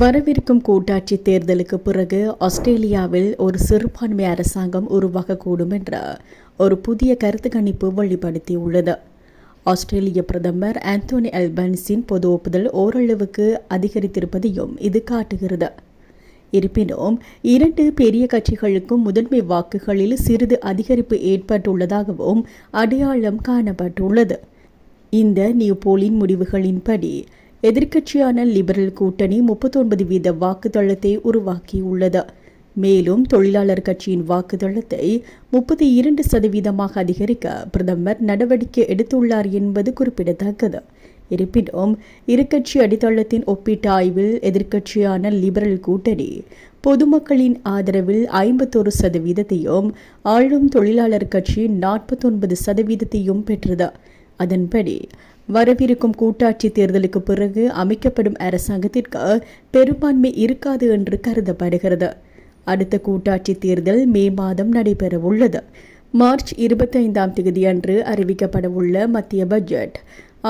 வரவிருக்கும் கூட்டாட்சி தேர்தலுக்கு பிறகு ஆஸ்திரேலியாவில் ஒரு சிறுபான்மை அரசாங்கம் உருவாகக்கூடும் என்ற ஒரு புதிய கருத்து கணிப்பு வெளிப்படுத்தியுள்ளது. ஆஸ்திரேலிய பிரதமர் ஆந்தோனி அல்பன்ஸின் பொது ஒப்புதல் ஓரளவுக்கு அதிகரித்திருப்பதையும் இது காட்டுகிறது. இருப்பினும் இரண்டு பெரிய கட்சிகளுக்கும் முதன்மை வாக்குகளில் சிறிது அதிகரிப்பு ஏற்பட்டுள்ளதாகவும் அடையாளம் காணப்பட்டுள்ளது. இந்த நியூபோலின் முடிவுகளின்படி எதிர்க்கட்சியான லிபரல் கூட்டணி முப்பத்தொன்பது வீத வாக்குதளத்தை உருவாக்கியுள்ளது. மேலும் தொழிலாளர் கட்சியின் வாக்குதளத்தை முப்பத்தி இரண்டு சதவீதமாக அதிகரிக்க பிரதமர் நடவடிக்கை எடுத்துள்ளார் என்பது குறிப்பிடத்தக்கது. இருப்பினும் இருக்கட்சி அடித்தளத்தின் ஒப்பீட்டு ஆய்வில் எதிர்க்கட்சியான லிபரல் கூட்டணி பொதுமக்களின் ஆதரவில் ஐம்பத்தொரு சதவீதத்தையும் ஆளும் தொழிலாளர் கட்சி நாற்பத்தொன்பது சதவீதத்தையும் பெற்றது. அதன்படி வரவிருக்கும் கூட்டாட்சி தேர்தலுக்கு பிறகு அமைக்கப்படும் அரசாங்கத்திற்கு பெரும்பான்மை இருக்காது என்று கருதப்படுகிறது. அடுத்த கூட்டாட்சி தேர்தல் மே மாதம் நடைபெறவுள்ளது. மார்ச் இருபத்தைந்தாம் தேதியன்று அறிவிக்கப்படவுள்ள மத்திய பட்ஜெட்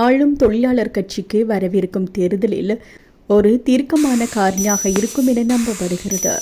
ஆளும் தொழிலாளர் கட்சிக்கு வரவிருக்கும் தேர்தலில் ஒரு தீர்க்கமான காரணியாக இருக்கும் என நம்பப்படுகிறது.